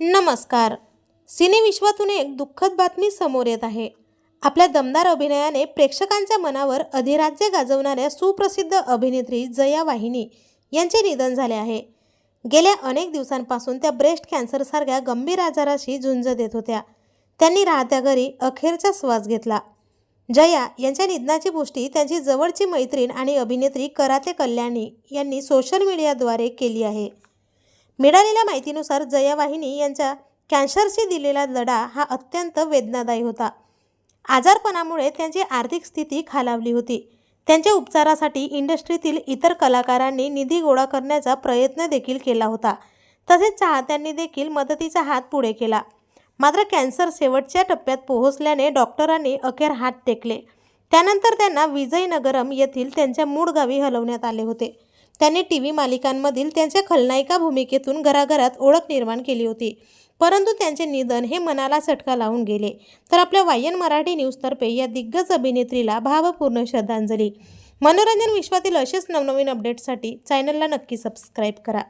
नमस्कार. सिनेविश्वातून एक दुःखद बातमी समोर येत आहे. आपल्या दमदार अभिनयाने प्रेक्षकांच्या मनावर अधिराज्य गाजवणाऱ्या सुप्रसिद्ध अभिनेत्री जया वाहिनी यांचे निधन झाले आहे. गेल्या अनेक दिवसांपासून त्या ब्रेस्ट कॅन्सरसारख्या गंभीर आजाराशी झुंज देत होत्या. त्यांनी राहत्या घरी अखेरचा श्वास घेतला. जया यांच्या निधनाची पुष्टी त्यांची जवळची मैत्रीण आणि अभिनेत्री कराते कल्याणी यांनी सोशल मीडियाद्वारे केली आहे. मिळालेल्या माहितीनुसार जया वाहिनी यांच्या कॅन्सरशी दिलेला लढा हा अत्यंत वेदनादायी होता. आजारपणामुळे त्यांची आर्थिक स्थिती खालावली होती. त्यांच्या उपचारासाठी इंडस्ट्रीतील इतर कलाकारांनी निधी गोळा करण्याचा प्रयत्न देखील केला होता. तसेच चाहत्यांनी देखील मदतीचा हात पुढे केला. मात्र कॅन्सर शेवटच्या टप्प्यात पोहोचल्याने डॉक्टरांनी अखेर हात टेकले. त्यानंतर त्यांना विजयनगरम येथील त्यांच्या मूळ गावी हलवण्यात आले होते. त्यांनी टी व्ही मालिकांमधील त्यांच्या खलनायिका भूमिकेतून घराघरात ओळख निर्माण केली होती. परंतु त्यांचे निधन हे मनाला चटका लावून गेले. तर आपल्या वायन मराठी न्यूजतर्फे या दिग्गज अभिनेत्रीला भावपूर्ण श्रद्धांजली. मनोरंजन विश्वातील असेच नवनवीन अपडेट्ससाठी चॅनलला नक्की सबस्क्राईब करा.